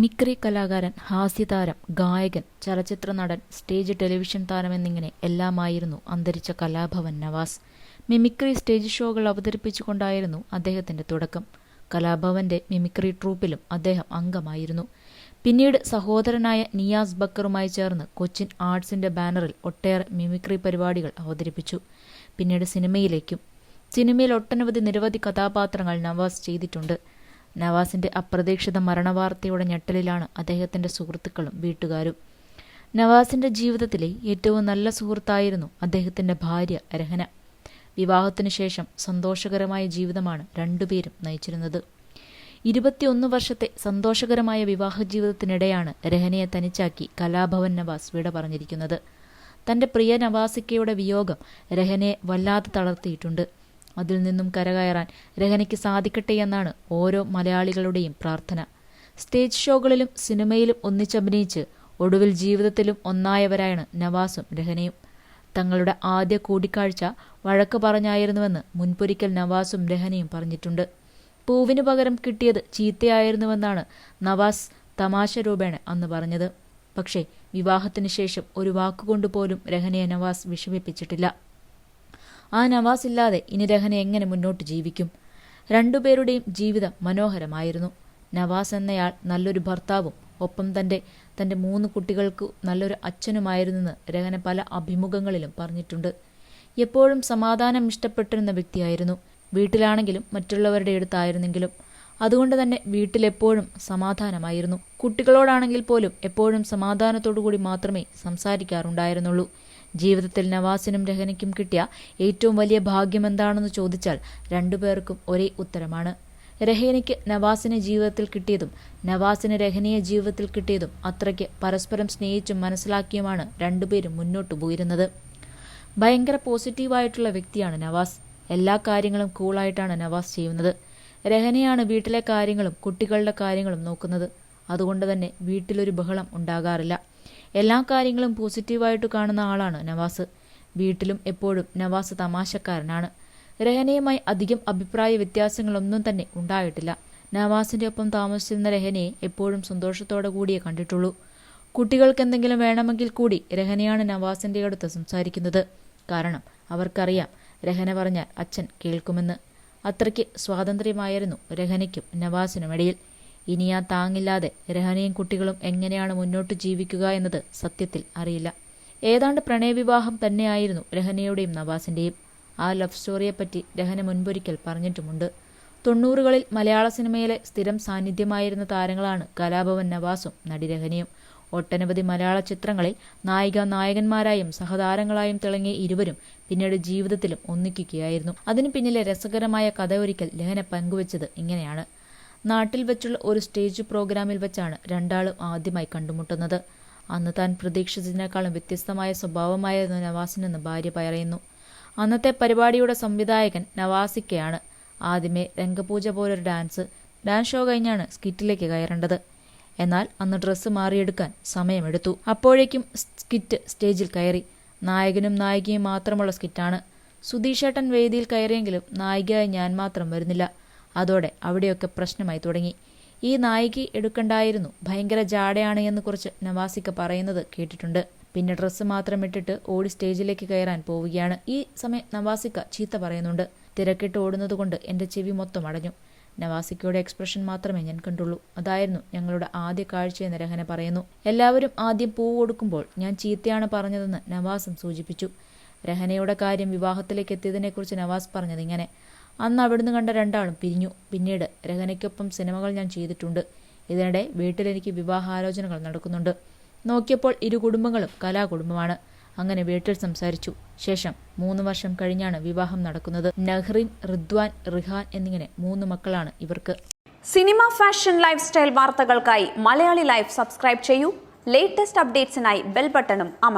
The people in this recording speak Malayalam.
മിമിക്രി കലാകാരൻ ഹാസ്യതാരം ഗായകൻ ചലച്ചിത്ര നടൻ സ്റ്റേജ് ടെലിവിഷൻ താരം എന്നിങ്ങനെ എല്ലാമായിരുന്നു അന്തരിച്ച കലാഭവൻ നവാസ്. മിമിക്രി സ്റ്റേജ് ഷോകൾ അവതരിപ്പിച്ചുകൊണ്ടായിരുന്നു അദ്ദേഹത്തിന്റെ തുടക്കം. കലാഭവന്റെ മിമിക്രി ട്രൂപ്പിലും അദ്ദേഹം അംഗമായിരുന്നു. പിന്നീട് സഹോദരനായ നിയാസ് ബക്കറുമായി ചേർന്ന് കൊച്ചിൻ ആർട്സിന്റെ ബാനറിൽ ഒട്ടേറെ മിമിക്രി പരിപാടികൾ അവതരിപ്പിച്ചു. പിന്നീട് സിനിമയിലേക്കും സിനിമയിൽ ഒട്ടനവധി നിരവധി കഥാപാത്രങ്ങൾ നവാസ് ചെയ്തിട്ടുണ്ട്. നവാസിന്റെ അപ്രതീക്ഷിത മരണവാർത്തയുടെ ഞെട്ടലിലാണ് അദ്ദേഹത്തിന്റെ സുഹൃത്തുക്കളും വീട്ടുകാരും. നവാസിന്റെ ജീവിതത്തിലെ ഏറ്റവും നല്ല സുഹൃത്തായിരുന്നു അദ്ദേഹത്തിന്റെ ഭാര്യ രഹന. വിവാഹത്തിനു ശേഷം സന്തോഷകരമായ ജീവിതമാണ് രണ്ടുപേരും നയിച്ചിരുന്നത്. ഇരുപത്തിയൊന്ന് വർഷത്തെ സന്തോഷകരമായ വിവാഹ ജീവിതത്തിനിടെയാണ് രഹനയെ തനിച്ചാക്കി കലാഭവൻ നവാസ് വിട പറഞ്ഞിരിക്കുന്നത്. തന്റെ പ്രിയ നവാസിക്കയുടെ വിയോഗം രഹനയെ വല്ലാതെ തളർത്തിയിട്ടുണ്ട്. അതിൽ നിന്നും കരകയറാൻ രഹനയ്ക്ക് സാധിക്കട്ടെ എന്നാണ് ഓരോ മലയാളികളുടെയും പ്രാർത്ഥന. സ്റ്റേജ് ഷോകളിലും സിനിമയിലും ഒന്നിച്ചഭിനയിച്ച് ഒടുവിൽ ജീവിതത്തിലും ഒന്നായവരാണ് നവാസും രഹനയും. തങ്ങളുടെ ആദ്യ കൂടിക്കാഴ്ച വഴക്ക് പറഞ്ഞായിരുന്നുവെന്ന് മുൻപൊരിക്കൽ നവാസും രഹനയും പറഞ്ഞിട്ടുണ്ട്. പൂവിനു പകരം കിട്ടിയത് ചീത്തയായിരുന്നുവെന്നാണ് നവാസ് തമാശ രൂപേണ അന്ന് പറഞ്ഞത്. പക്ഷേ വിവാഹത്തിനു ശേഷം ഒരു വാക്കുകൊണ്ടുപോലും രഹനയെ നവാസ് വിഷമിപ്പിച്ചിട്ടില്ല. ആ നവാസ് ഇല്ലാതെ ഇനി രഹന എങ്ങനെ മുന്നോട്ട് ജീവിക്കും? രണ്ടുപേരുടെയും ജീവിതം മനോഹരമായിരുന്നു. നവാസ് എന്നയാൾ നല്ലൊരു ഭർത്താവും ഒപ്പം തന്റെ തന്റെ മൂന്ന് കുട്ടികൾക്ക് നല്ലൊരു അച്ഛനുമായിരുന്നെന്ന് രഹന പല അഭിമുഖങ്ങളിലും പറഞ്ഞിട്ടുണ്ട്. എപ്പോഴും സമാധാനം ഇഷ്ടപ്പെട്ടിരുന്ന വ്യക്തിയായിരുന്നു. വീട്ടിലാണെങ്കിലും മറ്റുള്ളവരുടെ അടുത്തായിരുന്നെങ്കിലും അതുകൊണ്ട് തന്നെ വീട്ടിലെപ്പോഴും സമാധാനമായിരുന്നു. കുട്ടികളോടാണെങ്കിൽ പോലും എപ്പോഴും സമാധാനത്തോടുകൂടി മാത്രമേ സംസാരിക്കാറുണ്ടായിരുന്നുള്ളൂ. ജീവിതത്തിൽ നവാസിനും രഹനയ്ക്കും കിട്ടിയ ഏറ്റവും വലിയ ഭാഗ്യം എന്താണെന്ന് ചോദിച്ചാൽ രണ്ടുപേർക്കും ഒരേ ഉത്തരമാണ്. രഹേനയ്ക്ക് നവാസിനെ ജീവിതത്തിൽ കിട്ടിയതും നവാസിന് രഹനയെ ജീവിതത്തിൽ കിട്ടിയതും അത്രയ്ക്ക് പരസ്പരം സ്നേഹിച്ചും മനസ്സിലാക്കിയുമാണ് രണ്ടുപേരും മുന്നോട്ടു പോയിരുന്നത്. ഭയങ്കര പോസിറ്റീവായിട്ടുള്ള വ്യക്തിയാണ് നവാസ്. എല്ലാ കാര്യങ്ങളും കൂളായിട്ടാണ് നവാസ് ചെയ്യുന്നത്. രഹനയാണ് വീട്ടിലെ കാര്യങ്ങളും കുട്ടികളുടെ കാര്യങ്ങളും നോക്കുന്നത്. അതുകൊണ്ട് തന്നെ വീട്ടിലൊരു ബഹളം ഉണ്ടാകാറില്ല. എല്ലാ കാര്യങ്ങളും പോസിറ്റീവായിട്ട് കാണുന്ന ആളാണ് നവാസ്. വീട്ടിലും എപ്പോഴും നവാസ് തമാശക്കാരനാണ്. രഹനയുമായി അധികം അഭിപ്രായ വ്യത്യാസങ്ങളൊന്നും തന്നെ ഉണ്ടായിട്ടില്ല. നവാസിന്റെ ഒപ്പം താമസിച്ചിരുന്ന രഹനയെ എപ്പോഴും സന്തോഷത്തോടെ കൂടിയേ കണ്ടിട്ടുള്ളൂ. കുട്ടികൾക്ക് എന്തെങ്കിലും വേണമെങ്കിൽ കൂടി രഹനയാണ് നവാസിന്റെ അടുത്ത് സംസാരിക്കുന്നത്. കാരണം അവർക്കറിയാം രഹന പറഞ്ഞാൽ അച്ഛൻ കേൾക്കുമെന്ന്. അത്രയ്ക്ക് സ്വാതന്ത്ര്യമായിരുന്നു രഹനയ്ക്കും നവാസിനുമിടയിൽ. ഇനി ആ താങ്ങില്ലാതെ രഹനയും കുട്ടികളും എങ്ങനെയാണ് മുന്നോട്ട് ജീവിക്കുക എന്നത് സത്യത്തിൽ അറിയില്ല. ഏതാണ്ട് പ്രണയവിവാഹം തന്നെയായിരുന്നു രഹനയുടെയും നവാസിന്റെയും. ആ ലവ് സ്റ്റോറിയെപ്പറ്റി രഹന മുൻപൊരിക്കൽ പറഞ്ഞിട്ടുമുണ്ട്. തൊണ്ണൂറുകളിൽ മലയാള സിനിമയിലെ സ്ഥിരം സാന്നിധ്യമായിരുന്ന താരങ്ങളാണ് കലാഭവൻ നവാസും നടി രഹനയും. ഒട്ടനവധി മലയാള ചിത്രങ്ങളിൽ നായിക നായകന്മാരായും സഹതാരങ്ങളായും തിളങ്ങിയ ഇരുവരും പിന്നീട് ജീവിതത്തിലും ഒന്നിക്കുകയായിരുന്നു. അതിനു പിന്നിലെ രസകരമായ കഥ ഒരിക്കൽ ലഹന പങ്കുവച്ചത് ഇങ്ങനെയാണ്. നാട്ടിൽ വെച്ചുള്ള ഒരു സ്റ്റേജ് പ്രോഗ്രാമിൽ വെച്ചാണ് രണ്ടാളും ആദ്യമായി കണ്ടുമുട്ടുന്നത്. അന്ന് താൻ പ്രതീക്ഷിച്ചതിനേക്കാളും വ്യത്യസ്തമായ സ്വഭാവമായിരുന്നു നവാസിനെന്ന് ഭാര്യ പറയുന്നു. അന്നത്തെ പരിപാടിയുടെ സംവിധായകൻ നവാസിക്കയാണ് ആദ്യമേ രംഗപൂജ പോലൊരു ഡാൻസ് ഡാൻസ് ഷോ കഴിഞ്ഞാണ് സ്കിറ്റിലേക്ക് കയറേണ്ടത്. എന്നാൽ അന്ന് ഡ്രസ്സ് മാറിയെടുക്കാൻ സമയമെടുത്തു. അപ്പോഴേക്കും സ്കിറ്റ് സ്റ്റേജിൽ കയറി. നായകനും നായികയും മാത്രമുള്ള സ്കിറ്റാണ്. സുധീഷേട്ടൻ വേദിയിൽ കയറിയെങ്കിലും നായികയായി ഞാൻ മാത്രം വരുന്നില്ല. അതോടെ അവിടെയൊക്കെ പ്രശ്നമായി തുടങ്ങി. ഈ നായിക എടുക്കണ്ടായിരുന്നു. ഭയങ്കര ജാടയാണ് എന്ന് കുറിച്ച് നവാസിക്ക പറയുന്നത് കേട്ടിട്ടുണ്ട്. പിന്നെ ഡ്രസ്സ് മാത്രം ഇട്ടിട്ട് ഓടി സ്റ്റേജിലേക്ക് കയറാൻ പോവുകയാണ്. ഈ സമയം നവാസിക്ക ചീത്ത പറയുന്നുണ്ട്. തിരക്കിട്ട് ഓടുന്നത് കൊണ്ട് എന്റെ ചെവി മൊത്തം അടഞ്ഞു. നവാസിക്കയുടെ എക്സ്പ്രഷൻ മാത്രമേ ഞാൻ കണ്ടുള്ളൂ. അതായിരുന്നു ഞങ്ങളുടെ ആദ്യ കാഴ്ചയെന്ന് രഹന പറയുന്നു. എല്ലാവരും ആദ്യം പൂവ് കൊടുക്കുമ്പോൾ ഞാൻ ചീത്തയാണ് പറഞ്ഞതെന്ന് നവാസും സൂചിപ്പിച്ചു. രഹനയുടെ കാര്യം വിവാഹത്തിലേക്ക് എത്തിയതിനെക്കുറിച്ച് നവാസ് പറഞ്ഞത് ഇങ്ങനെ അന്ന് അവിടുന്ന് കണ്ട രണ്ടാളും പിരിഞ്ഞു. പിന്നീട് രഹനയ്ക്കൊപ്പം സിനിമകൾ ഞാൻ ചെയ്തിട്ടുണ്ട്. ഇതിനിടെ വീട്ടിലെനിക്ക് വിവാഹാലോചനകൾ നടക്കുന്നുണ്ട്. നോക്കിയപ്പോൾ ഇരു കുടുംബങ്ങളും കലാകുടുംബമാണ്. അങ്ങനെ വീട്ടിൽ സംസാരിച്ചു. ശേഷം മൂന്ന് വർഷം കഴിഞ്ഞാണ് വിവാഹം നടക്കുന്നത്. നഹ്റിൻ റിദ്വാൻ റിഹാൻ എന്നിങ്ങനെ മൂന്ന് മക്കളാണ് ഇവർക്ക്. സിനിമ ഫാഷൻ ലൈഫ് സ്റ്റൈൽ വാർത്തകൾക്കായി മലയാളി ലൈഫ് സബ്സ്ക്രൈബ് ചെയ്യൂ. ലേറ്റസ്റ്റ് അപ്ഡേറ്റ്സിനായി ബെൽ ബട്ടണും അമർ